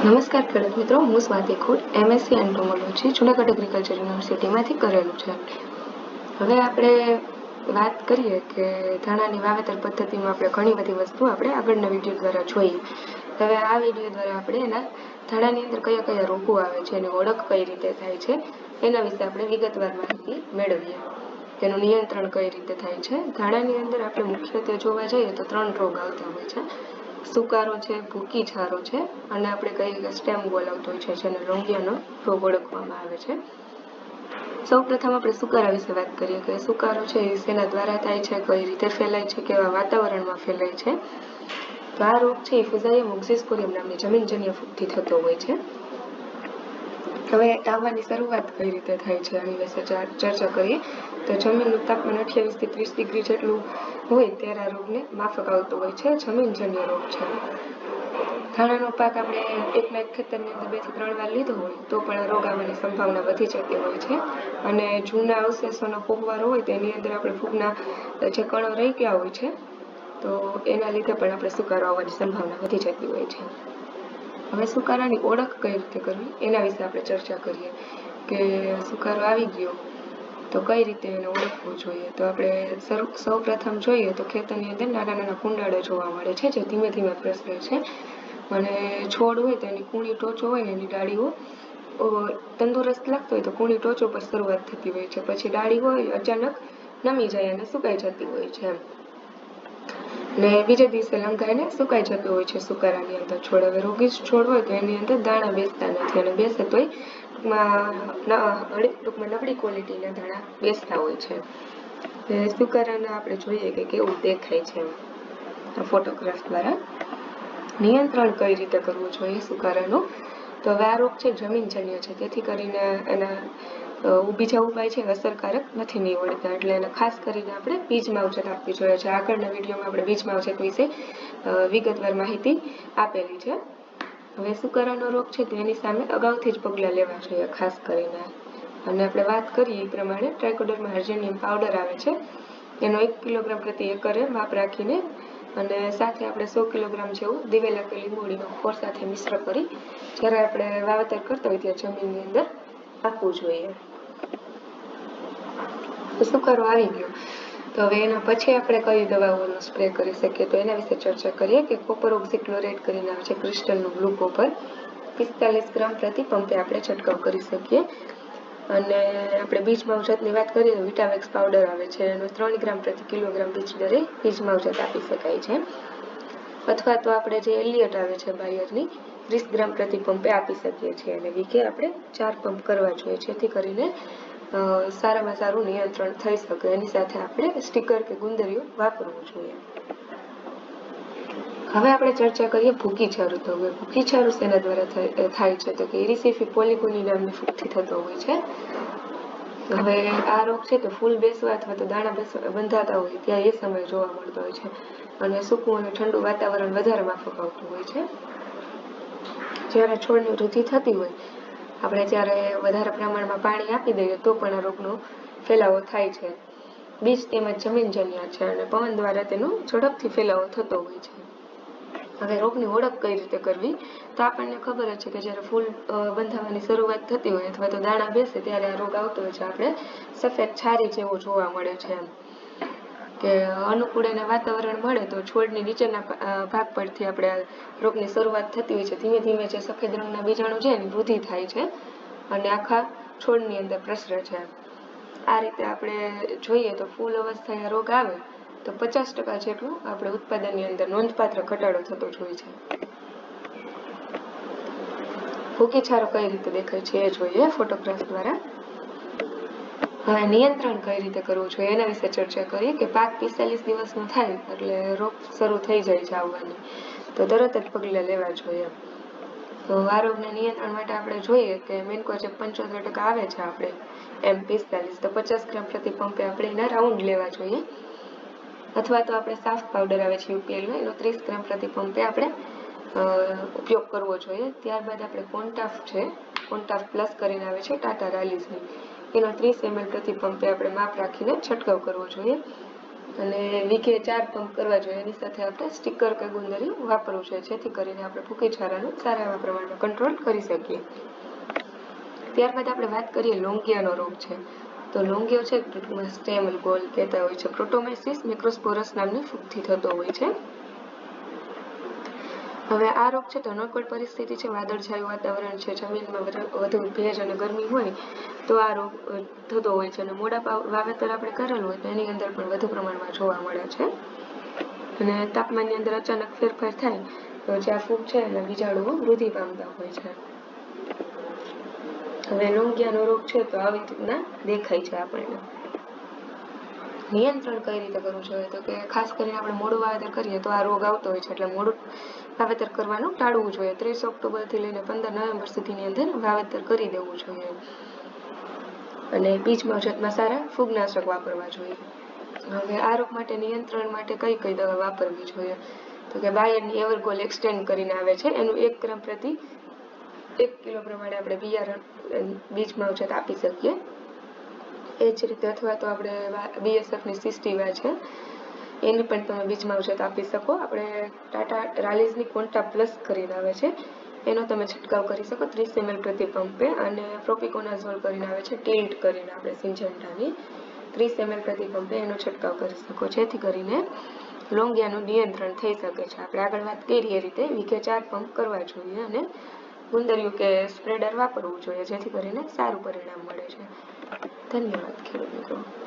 નમસ્કાર ખેડૂત મિત્રો, હું Swati Khot MSc entomology Junagadh agriculture યુનિવર્સિટીમાંથી કરેલું છે. હવે આપણે વાત કરીએ કે ધાણાની વાવેતર પદ્ધતિમાં આપણે ઘણી બધી વસ્તુ આપણે આગળના વીડિયો દ્વારા જોઈએ હવે આ વીડિયો દ્વારા આપણે એના ધાણાની અંદર કયા કયા રોગો આવે છે, એની ઓળખ કઈ રીતે થાય છે, એના વિશે આપણે વિગતવાર માહિતી મેળવીએ. તેનું નિયંત્રણ કઈ રીતે થાય છે, ધાણાની અંદર આપણે મુખ્યત્વે જોવા જઈએ તો ત્રણ રોગ આવતા હોય છે. સુકારો છે, ભૂકી છારો છે અને આપણે કહીએ સ્ટેમ બોલાવતો હોય છે, જેને રંગિયાનો રોગ ઓળખવામાં આવે છે. સૌ પ્રથમ આપણે સુકારા વિશે વાત કરીએ કે સુકારો છે એ શેના દ્વારા થાય છે, કઈ રીતે ફેલાય છે, કેવા વાતાવરણમાં ફેલાય છે. તો આ રોગ છે એ ફિઝાઇમ ઓક્સિસ્પોરિયમ નામની જમીનજન્ય ફૂગથી થતો હોય છે. હવે આવવાની શરૂઆત કઈ રીતે થાય છે આની વિશે ચર્ચા કરીએ તો જમીનનું તાપમાન અઠ્યાવીસથી ત્રીસ ડિગ્રી જેટલું હોય ત્યારે આ રોગને માફક આવતો હોય છે. જમીનજન્ય રોગ છે. ધાણાનો પાક આપણે એક ખેતરની અંદર બેથી ત્રણ વાર લીધો હોય તો પણ આ રોગ આવવાની સંભાવના વધી જતી હોય છે. અને જૂના અવશેષોનો ફૂગવારો હોય તેની અંદર આપણે ફૂગના જે કણો રહી ગયા હોય છે, તો એના લીધે પણ આપણે સુકારો આવવાની સંભાવના વધી જતી હોય છે. હવે સુકારાની ઓળખ કઈ રીતે કરવી? એના વિશે આપણે ચર્ચા કરીએ કે સુકારો આવી ગયો, તો કઈ રીતે એને ઓળખવું જોઈએ? તો આપણે સૌ પ્રથમ જોઈએ તો ખેતરની અંદર નાના નાના કુંડાળા જોવા મળે છે, જે ધીમે ધીમે પ્રસરે છે. અને છોડ હોય તો એની કૂણી ટોચો હોય એની ડાળીઓ તંદુરસ્ત લાગતો હોય તો કૂણી ટોચો પર શરૂઆત થતી હોય છે. પછી ડાળી હોય અચાનક નમી જાય અને સુકાઈ જતી હોય છે ને બીજે દિવસે લંઘાઈને સુકાઈ જતું હોય છે સુકારાની અંદર. છોડ હવે રોગી છોડ હોય તો એની અંદર દાણા બેસતા નથી અને બેસે તોય ટૂંકમાં નબળી ક્વોલિટીના દાણા બેસતા હોય છે. સુકારાના આપણે જોઈએ કે કેવું દેખાય છે ફોટોગ્રાફ દ્વારા નિયંત્રણ કઈ રીતે કરવું જોઈએ સુકારાનું? તો હવે આ રોગ છે, જમીનજન્ય છે. તેથી કરીને એના બીજા ઉપાય છે, અસરકારક નથી નીવડતા. એટલે એને ખાસ કરીને આપણે બીજ માવજત આપવી જોઈએ. છે આગળના વિડીયોમાં આપણે બીજ માવજત વિશે વિગતવાર માહિતી આપેલી છે. હવે સુકારાનો રોગ છે તો એની સામે અગાઉથી જ પગલાં લેવા જોઈએ, ખાસ કરીને. અને આપણે વાત કરીએ એ પ્રમાણે ટ્રાયકોડરમાં હાર્જેનિયમ પાવડર આવે છે. એનો એક કિલોગ્રામ પ્રતિ એકરે માપ રાખીને અને સાથે આપણે સો કિલોગ્રામ જેવું દિવેલા કે લીંબોળીનો ખોર સાથે મિશ્ર કરી, જ્યારે આપણે વાવેતર કરતા હોય ત્યાં જમીનની અંદર આપવું જોઈએ. સુકારો આવી ગયો. તો હવે એના પછી આપણે કઈ દવાઓનો સ્પ્રે કરી શકીએ? તો એના વિશે ચર્ચા કરીએ કે કોપર ઓક્સિક્લોરેટ કરીને આવે છે ક્રિસ્ટલનું બ્લુ પિસ્તાલીસ ગ્રામ પ્રતિ પંપે આપણે છંટકાવ કરી શકીએ. અને આપણે બીજ માવજતની વાત કરીએ તો વિટાવેક્સ પાવડર આવે છે, એનો ત્રણ ગ્રામ પ્રતિ કિલોગ્રામ બીજ દરે બીજ માવજત આપી શકાય છે. અથવા તો આપણે જે એલિયટ આવે છે બાયરની, ત્રીસ ગ્રામ પ્રતિ પંપે આપી શકીએ છીએ. અને વીકે આપણે ચાર પંપ કરવા જોઈએ, જેથી કરીને સારામાં સારું નિયંત્રણ થઈ શકે. એની સાથે આપણે સ્ટીકર કે ગુંદરીઓ વાપરવું જોઈએ. હવે આપણે ચર્ચા કરીએ ભૂકી તો. હવે ભૂકી છારું દ્વારા થાય છે? તો કે ઇરિસિફી પોલિકોની નામની ફૂગથી થતો હોય છે. હવે આ રોગ છે તો ફૂલ બેસવા અથવા તો દાણા બેસવા, બંધાતા હોય ત્યાં એ સમય જોવા મળતો હોય છે. અને સૂકું અને ઠંડુ વાતાવરણ વધારે માફક આવતું હોય છે. જ્યારે છોડની વૃદ્ધિ થતી હોય આપણે જ્યારે વધારે પ્રમાણમાં પાણી આપી દઈએ તો પણ આ રોગનો ફેલાવો થાય છે. બીજ તેમજ જમીનજન્ય છે અને પવન દ્વારા તેનો ઝડપથી ફેલાવો થતો હોય છે. હવે રોગની ઓળખ કઈ રીતે કરવી? તો આપણને ખબર જ છે કે જ્યારે ફૂલ બંધાવાની શરૂઆત થતી હોય અથવા તો દાણા બેસે ત્યારે આ રોગ આવતો હોય છે. આપણે સફેદ છારી જેવો જોવા મળે છે. એમ કે અનુકૂળ એને વાતાવરણ મળે તો છોડની નીચેના ભાગ પરથી આપણે રોગની શરૂઆત થતી હોય છે. ધીમે ધીમે જે સફેદ રંગના બીજાણુ છે એની વૃદ્ધિ થાય છે અને આખા છોડની અંદર પ્રસરે છે. આ રીતે આપણે જોઈએ તો ફૂલ અવસ્થાએ રોગ આવે તો પચાસ ટકા જેટલું આપણે ઉત્પાદનની અંદર નોંધપાત્ર ઘટાડો થતો જ હોય છે. ભૂકી છારો કઈ રીતે દેખાય છે એ જોઈએ ફોટોગ્રાફ દ્વારા. નિયંત્રણ કઈ રીતે કરવું જોઈએ એના વિશે ચર્ચા કરીએ કે પાક પિસ્તાલીસ દિવસનો થાય એટલે રોગ શરૂ થઈ જાય છે આવવાની. તો તરત જ પગલાં લેવા જોઈએ. તો આ રોગના નિયંત્રણ માટે આપણે જોઈએ કે મેનકો જે પંચોતેર ટકા આવે છે આપણે. એમ પિસ્તાલીસ. તો પચાસ ગ્રામ પ્રતિ પંપે આપણે એના રાઉન્ડ લેવા જોઈએ. અથવા તો આપણે સાફ પાવડર આવે છે યુપીએલનો, એનો ત્રીસ ગ્રામ પ્રતિ પંપે આપણે ઉપયોગ કરવો જોઈએ. ત્યારબાદ આપણે કોન્ટાફ છે, કોન્ટાફ પ્લસ કરીને આવે છે ટાટા રાલીસની એનો ત્રીસ એમએલ પ્રતિ પંપે આપણે માપ રાખીને છંટકાવ કરવો જોઈએ. અને વીઘે ચાર પંપ કરવા જોઈએ. એની સાથે આપણે સ્ટીકર કે ગુંદરી વાપરવું જોઈએ જેથી કરીને આપણે ભૂકી છારાનું સારા એવા પ્રમાણમાં કંટ્રોલ કરી શકીએ. ત્યારબાદ આપણે વાત કરીએ લોંગિયાનો રોગ છે. તો લોંગિયો છે, ટૂંકમાં સ્ટેમલ ગોલ કહેતા હોય છે. પ્રોટોમેસિસ મેક્રોસ્પોરસ નામની ફૂગથી થતો હોય છે. હવે આ રોગ છે તો અનુકૂળ પરિસ્થિતિ છે, વાદળછાયું વાતાવરણ છે, જમીનમાં વધુ ભેજ અને ગરમી હોય તો આ રોગ થતો હોય છે અને મોડા વાવેતર આપણે કરેલું હોય તો એની અંદર પણ વધુ પ્રમાણમાં જોવા મળે છે. અને તાપમાનની અંદર અચાનક ફેરફાર થાય તો જે આ ફૂગ છે એના બીજાણુઓ વૃદ્ધિ પામતા હોય છે. હવે લોંગિયાનો રોગ છે તો આવી રીતના દેખાય છે આપણને. નિયંત્રણ કઈ રીતે કરવું જોઈએ? તો કે ખાસ કરીને આપણે મોડું વાવેતર કરીએ તો આ રોગ આવતો હોય છે. એટલે મોડું વાવેતર કરવાનું ટાળવું જોઈએ. ત્રીસ ઓક્ટોબરથી લઈને પંદર નવેમ્બર સુધીની અંદર વાવેતર કરી દેવું જોઈએ. અને બીજ માવજતમાં સારા ફૂગનાશક વાપરવા જોઈએ. હવે આ રોગ માટે નિયંત્રણ માટે કઈ કઈ દવા વાપરવી જોઈએ? તો કે બાયરની એવરગોલ એક્સટેન્ડ કરીને આવે છે. એનું એક ગ્રામ પ્રતિ એક કિલો પ્રમાણે આપણે બિયારણ બીજ માવજત આપી શકીએ. એ જ રીતે અથવા તો આપણે બીએસએફની સિસ્ટીવા છે. એની પણ તમે બીજ માવજત આપી શકો. આપણે ટાટા રાલીઝની કોન્ટા પ્લસ કરીને આવે છે. એનો તમે છંટકાવ કરી શકો. ત્રીસ એમએલ પ્રતિ પંપે અને પ્રોપિકોનાઝોલ કરીને આવે છે. ટિલ્ટ કરીને આપણે સિંજન્ટાની. ત્રીસ એમએલ પ્રતિ પંપે એનો છંટકાવ કરી શકો. જેથી કરીને લોંગિયાનું નિયંત્રણ થઈ શકે છે. આપણે આગળ વાત કરી એ રીતે વીઘે ચાર પંપ કરવા જોઈએ અને ગુંદરિયું કે સ્પ્રેડર વાપરવું જોઈએ. જેથી કરીને સારું પરિણામ મળે છે. ધન્યવાદ ખેડૂત મિત્રો